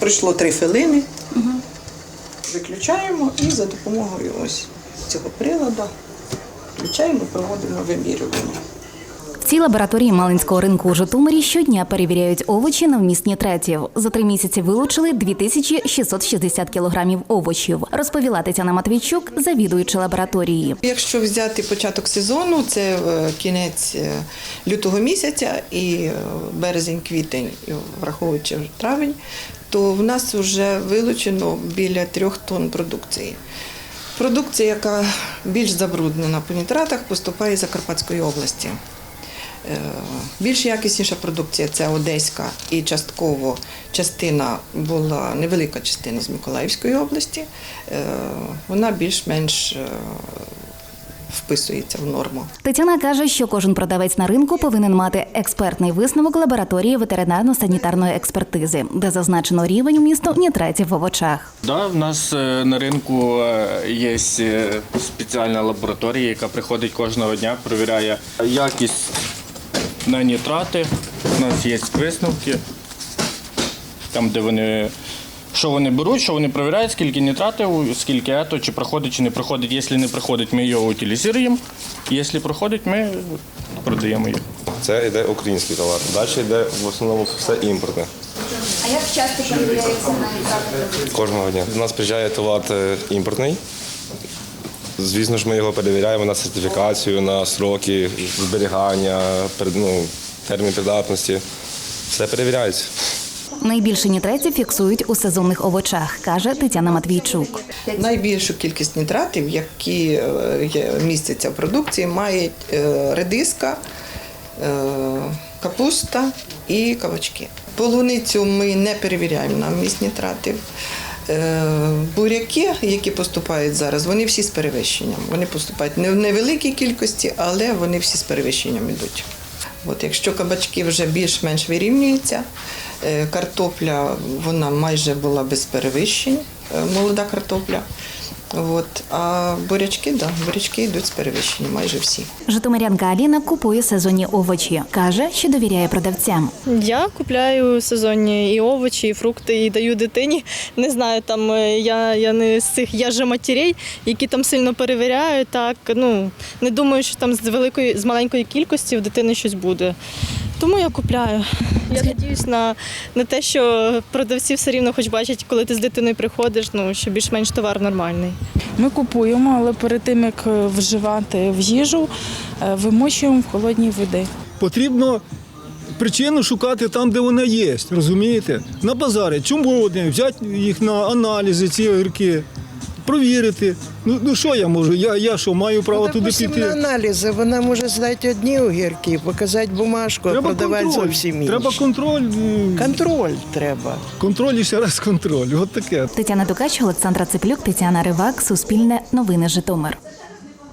Пройшло три хвилини. Виключаємо і за допомогою ось цього приладу включаємо, проводимо вимірювання. В цій лабораторії Малинського ринку у Житомирі щодня перевіряють овочі на вміст нітратів. За три місяці вилучили 2660 кілограмів овочів, розповіла Тетяна Матвійчук, завідуюча лабораторії. Якщо взяти початок сезону, це е, кінець е, лютого місяця і е, березень-квітень, враховуючи травень, то в нас вже вилучено біля трьох тонн продукції. Продукція, яка більш забруднена по нітратах, поступає з Закарпатської області. Е, Більш якісніша продукція це одеська і частково частина була невелика частина з Миколаївської області. Е, Вона більш-менш е, вписується в норму. Тетяна каже, що кожен продавець на ринку повинен мати експертний висновок лабораторії ветеринарно-санітарної експертизи, де зазначено рівень вмісту нітратів в овочах. Да, в нас на ринку є спеціальна лабораторія, яка приходить кожного дня, перевіряє якість на нітрати. У нас є висновки, там, де вони. Що вони беруть, що вони перевіряють, скільки нітратів, скільки ето, чи проходить, чи не проходить. Якщо не проходить, ми його утилізуємо. Якщо проходить, ми продаємо їх. Це йде український товар. Далі йде в основному все імпортне. А як часто перевіряється на нітрати? Кожного дня. До нас приїжджає товар е, імпортний. Звісно ж, ми його перевіряємо на сертифікацію, на сроки зберігання, ну, термін придатності. Все перевіряється. Найбільше нітратів фіксують у сезонних овочах, каже Тетяна Матвійчук. Найбільшу кількість нітратів, які е, містяться в продукції, має е, редиска, е, капуста і кабачки. Полуницю ми не перевіряємо на вміст нітратів. Е, Буряки, які поступають зараз, вони всі з перевищенням. Вони поступають не в невеликій кількості, але вони всі з перевищенням йдуть. От якщо кабачки вже більш-менш вирівнюються, е, картопля вона майже була без перевищень, е, молода картопля. От. А бурячки, да, бурячки йдуть з перевищенням, майже всі. Житомирянка Аліна купує сезонні овочі. каже, що довіряє продавцям. Я купляю сезонні і овочі, і фрукти, і даю дитині. Не знаю, там е, я, я не з цих я же матерей, які там сильно перевіряють. Так ну не думаю, що там з великої з маленької кількості в дитини щось буде. Тому я купляю. Я надіюсь на, на те, що продавці все рівно хоч бачать, коли ти з дитиною приходиш, ну що більш-менш товар нормальний. Ми купуємо, але перед тим як е, вживати в їжу, е, вимочуємо в холодній воді. Потрібно причину шукати там, де вона є. Розумієте? На базарі. Чому вони? Взяти їх на аналізи, ці огірки, провірити. Ну, ну що я можу? Я, я що, маю право туди піти? на аналізи вона може здати одні огірки, показати бумажку, а продавати зовсім інші. Треба контроль. е, Контроль треба. Контроль і ще раз контроль. От таке. Тетяна Тукач, Олександра Цеплюк, Тетяна Ривак, Суспільне, Новини Житомир.